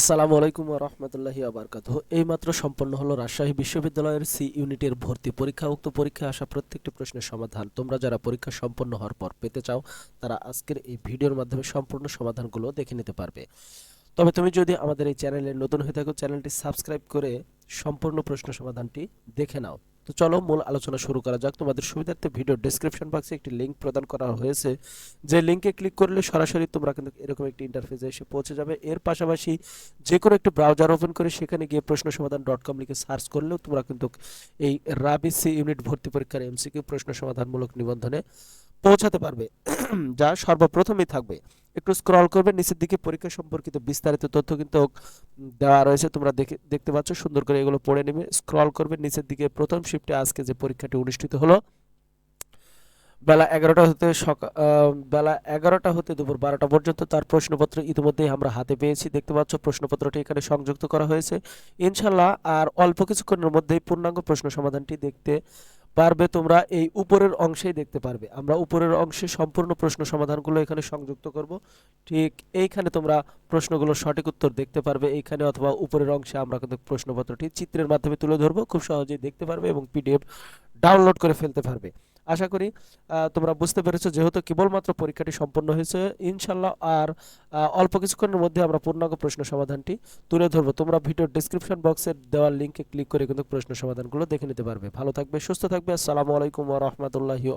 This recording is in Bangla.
আসসালামু আলাইকুম রহমতুল্লাহি আবরকাত এইমাত্র সম্পন্ন হলো রাজশাহী বিশ্ববিদ্যালয়ের সি ইউনিটের ভর্তি পরীক্ষা। উক্ত পরীক্ষায় আসা প্রত্যেকটি প্রশ্নের সমাধান তোমরা যারা পরীক্ষা সম্পন্ন হওয়ার পর পেতে চাও, তারা আজকের এই ভিডিওর মাধ্যমে সম্পূর্ণ সমাধানগুলো দেখে নিতে পারবে। তবে তুমি যদি আমাদের এই চ্যানেলে নতুন হয়ে থাকো, চ্যানেলটি সাবস্ক্রাইব করে সম্পূর্ণ প্রশ্ন সমাধানটি দেখে নাও। তো চলো মূল আলোচনা শুরু করা যাক। তোমাদের সুবিধার্থে ভিডিও ডেসক্রিপশন বক্সে একটি লিঙ্ক প্রদান করা হয়েছে। যে লিঙ্কে ক্লিক করলে সরাসরি তোমরা কিন্তু এরকম একটি ইন্টারফেসে এসে পৌঁছে যাবে। এর পাশাপাশি যে কোনো একটি ব্রাউজার ওপেন করে সেখানে গিয়ে প্রশ্ন সমাধান ডট কম লিখে সার্চ করলেও তোমরা কিন্তু এই রাবি সি ইউনিট ভর্তি পরীক্ষার এমসিকিউ প্রশ্ন সমাধানমূলক নিবন্ধনে পৌঁছাতে পারবে। যা সর্বপ্রথমেই থাকবে। একটু স্ক্রল করবে, নিচের দিকে পরীক্ষা সম্পর্কিত বিস্তারিত তথ্য কিন্তু দেওয়া রয়েছে। তোমরা দেখে, দেখতে পাচ্ছ, সুন্দর করে এগুলো পড়ে নেবে। স্ক্রল করবে, নিচের দিকে প্রথম শিফটে আজকে যে পরীক্ষাটি অনুষ্ঠিত হলো। বেলা এগারোটা হতে সকাল বেলা এগারোটা হতে দুপুর বারোটা পর্যন্ত তার প্রশ্নপত্র ইতিমধ্যেই আমরা হাতে পেয়েছি। দেখতে পাচ্ছ, প্রশ্নপত্রটি এখানে সংযুক্ত করা হয়েছে। ইনশাল্লাহ আর অল্প কিছুক্ষণের মধ্যেই পূর্ণাঙ্গ প্রশ্ন সমাধানটি দেখতে পারবে তোমরা এই উপরের অংশেই দেখতে পারবে। আমরা উপরের অংশে সম্পূর্ণ প্রশ্ন সমাধানগুলো এখানে সংযুক্ত করব। ঠিক এইখানে তোমরা প্রশ্নগুলোর সঠিক উত্তর দেখতে পারবে। এইখানে অথবা উপরের অংশে আমরা কিন্তু প্রশ্নপত্রটি চিত্রের মাধ্যমে তুলে ধরবো। খুব সহজেই দেখতে পারবে এবং পিডিএফ ডাউনলোড করে ফেলতে পারবে। আশা করি তোমরা বুঝতে পেরেছ যেহেতু কেবলমাত্র পরীক্ষাটি সম্পন্ন হয়েছে ইনশাল্লাহ আর অল্প কিছুক্ষণের মধ্যে আমরা পূর্ণাঙ্গ প্রশ্ন সমাধানটি তুলে ধরবো। তোমরা ভিডিও ডিসক্রিপশন বক্সের দেওয়ার লিঙ্কে ক্লিক করে কিন্তু প্রশ্ন সমাধানগুলো দেখে নিতে পারবে। ভালো থাকবে, সুস্থ থাকবে, আসসালামু আলাইকুম ওয়া রাহমাতুল্লাহি